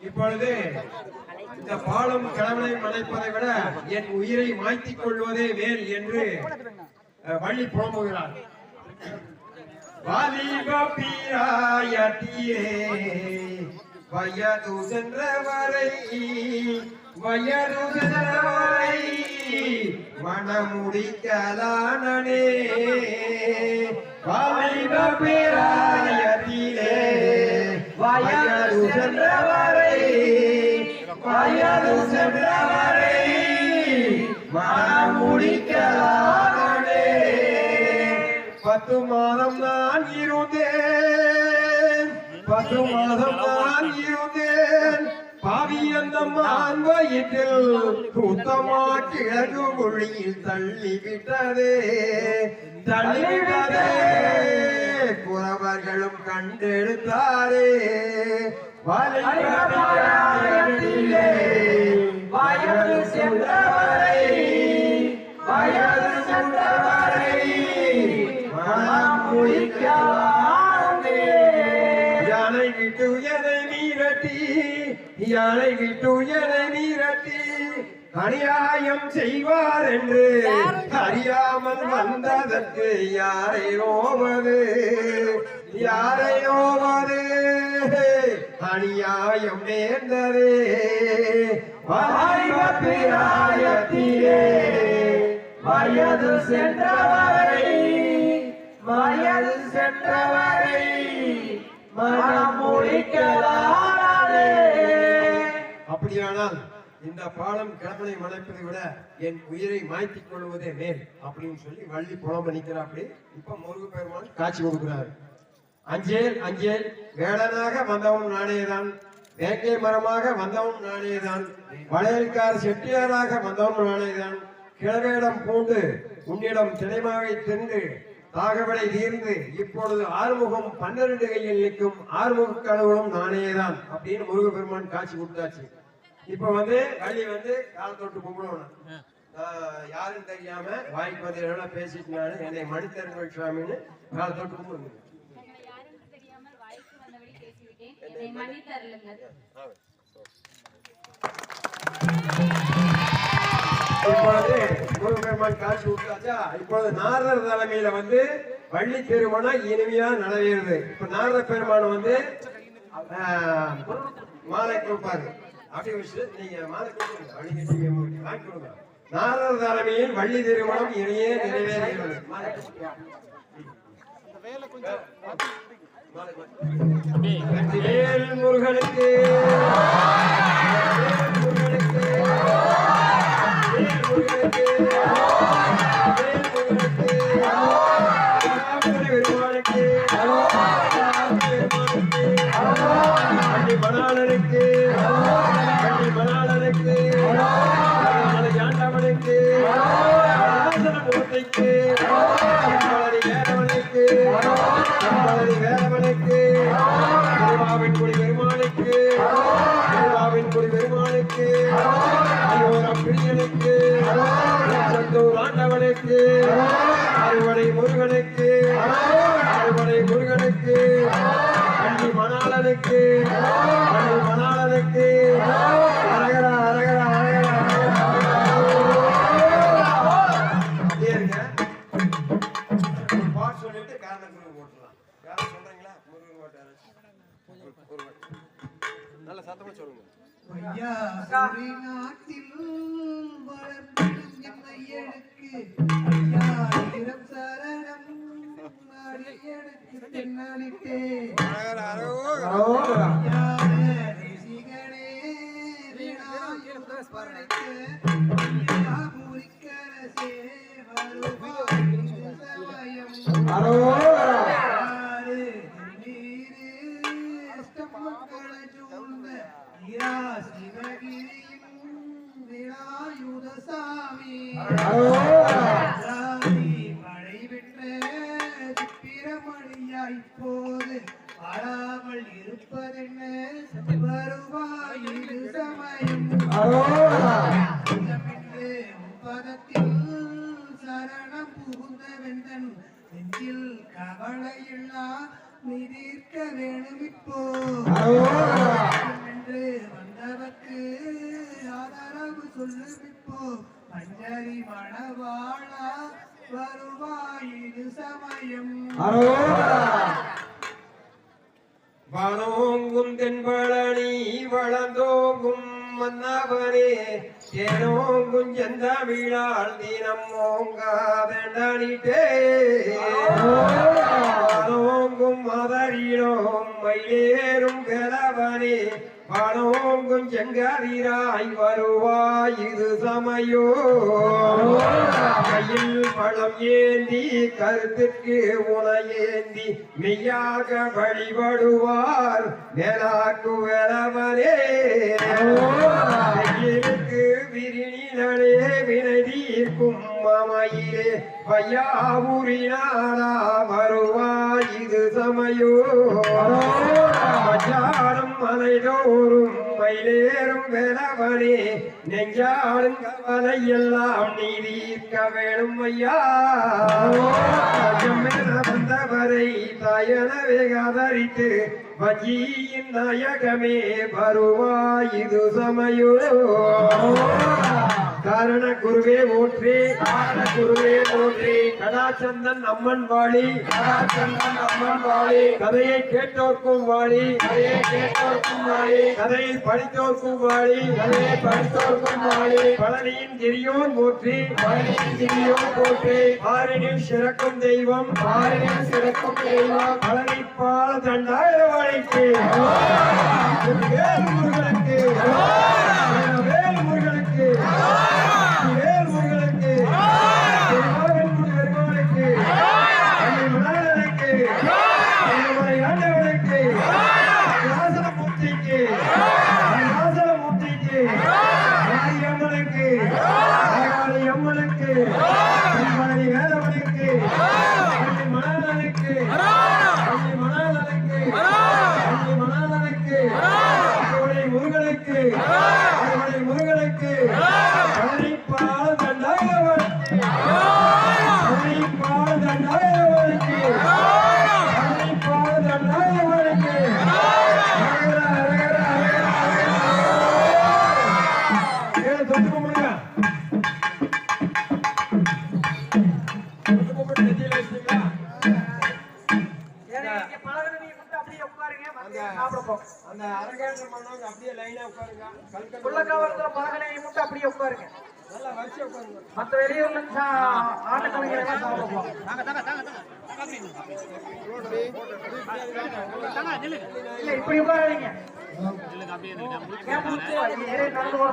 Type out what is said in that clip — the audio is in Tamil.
இப்பொழுது இந்த பாலும் கிழவனை மலைப்பதை விட என் உயிரை மாய்த்திக் கொள்வதே வேல் என்று அஹ், வள்ளி புலம்புகிறார். வாலிப பிராயத்தியே வயது சென்றவரை வயது சென்றவரை மனமுடிக்கலானே வாலிப பிராயத்திலே பாயாது சென்றவரை வயது சென்றவரை மணமுடிக்கலானே பத்து மாதம் நான் இருந்தேன் பத்து மாதம் நான் இருந்தேன். பாவி அந்த மான் வயிற்றில் சுத்தமா கிழக்கு மொழியில் தள்ளிவிட்டதே தள்ளிவிட்டதே. புறவர்களும் கண்டெடுத்தாரே வயது சென்றவரை வயது சென்றவரை மனம். யானை விட்டு எதை நீரட்டி யானை விட்டு எதை நீரட்டி அநியாயம் செய்வார் என்று அறியாமல் வந்ததற்கு யாரை நோவது? யாரை நோவது? அநியாயம் நேர்ந்ததே. பிராயத்திலே வயது சென்றவரை வயது சென்றவரை மனம் முடிக்கலானே அப்படியானால் இந்த பாலம் கடவுளை மலைப்பதை விட என் உயிரை மாய்த்திக் கொள்வதே மேல் அப்படின்னு சொல்லி வள்ளி புலம்ப நிக்கிறாப்படி இப்ப முருகு பெருமான் காட்சி கொடுக்கிறார். அஞ்சேல் அஞ்சேல் வேடனாக வந்தவன் நானேதான். வேங்கை மரமாக வந்தவன் நானேதான். வளையல்கார செட்டியாராக வந்தவன் நானேதான். கிழவேடம் பூண்டு உன்னிடம் திணைமாவை தின்று தாகவலை தீர்ந்து இப்பொழுது ஆறுமுகம் பன்னிரண்டு கையில் நிற்கும் ஆறுமுக கடவுளும் நானேதான் அப்படின்னு முருகப்பெருமான் காட்சி கொடுத்தாச்சு. இப்ப வந்து வள்ளி வந்து கால தொட்டு கும்பிடணும். யாருன்னு தெரியாம வாய்க்கு வந்து எல்லாம் பேசிட்டு நானு என்னை மணித்தரங்கள் சுவாமின்னு கால தொட்டு கும்பிடுங்க. இப்பொழுது முருகப்பெருமான் காட்சி விட்டாச்சா இப்பொழுது நாரதர் தலைமையில வந்து வள்ளி திருமணம் இனிமையா நடவேறுது இப்ப நாரத பெருமான் வந்து மாலை கொடுப்பாரு. அப்படி வச்சு நீங்க வாங்கி கொடுங்க நாரத தலைமையில் வள்ளி திருமணம் இனியே நிறைவேறுகிறது முருகனுக்கு. Amém. சொல்லுங்க ஐயாசுரி நாட்டில் வளர்ந்திடும் என்னையனுக்கு ஐயாயிரம் சரணம் அடியனுக்கு தேசிகனே விநாயகர் படைத்த ஐயாபுரிக்கரசே வருவாய் சமயம் சிவகிரியும் விநாயுத சாமி சாமி மழை பெற்ற சித்திரமணியாய் இப்போது வராமல் இருப்பதென்ன வருவாய் இது சமயம் உன்பதத்தில் சரணம் புகுந்த வெந்தன் நெஞ்சில் கவலையில்லா மிதிர்க்க வேணும் இப்போ ஆதவக்கு ஆதரவு சொல்லுமிப்போ. பஞ்சரி மணவாளா வருவாயிரு சமயம். வனோங்கும் தென்பழனி வளர்ந்தோங்கும் மன்னவரே ஏனோங்கும் செந்தமிழால் தினம் ஓங்காதண்டனிட்டே. வனோங்கும் மதரினோம் மயிலேறும் கிழவனே வானோங்கும் செங்கதிராய் வருவாய் இது சமயோ. கையில் பழம் ஏந்தி கருத்துக்கு உனையேந்தி மெய்யாக வழிபடுவார் மேலாக்கு வேளவரே கையிலுக்கு விரிணிலே வினை தீர்க்கும் மாமையிலே பையாவூரினாரா வருவாய் இது சமயோ. மலைதோறும் மயிலேறும் வேலவனே நெஞ்சாடும் கவலை எல்லாம் நீ தீர்க்க வேணும் ஐயா வந்தவரை தயனவே கதறித்து வஞ்சியின் நாயகமே வருவாய் இது சமயோ. காரண குருவே போற்றி காரண குருவே போற்றி கடாச்சந்தன் அம்மன் வாழி கடாச்சந்தன் அம்மன் வாழி கதையை கேட்டோர்க்கும் வாழி கதையை கேட்டோர்க்கும் வாழி கதையை படித்தோர்க்கும் வாழி கதையை படித்தோர்க்கும் வாழி பழனியின் திரியோன் போற்றி பழனியின் திரியோன் போற்றி ஆறினில் சிறக்கும் தெய்வம் ஆறினில் சிறக்கும் தெய்வம் பழனி பால தண்டாய வாழைக்கு வேல் முருகனுக்கு. அந்த அரங்கேற்றம் பண்ணவங்க அப்படியே லைனா உட்காருங்க கல்கண்டு உள்ளக்காவரத்துல பழகனை மட்டும் அப்படியே உட்காருங்க நல்லா வரிசையா உட்காருங்க மத்த வெளியூர்ல ஆட்டக்கலைஞர் எல்லாம் சாப்பிடுவோம் இப்படி உட்காராதீங்க நடந்து போற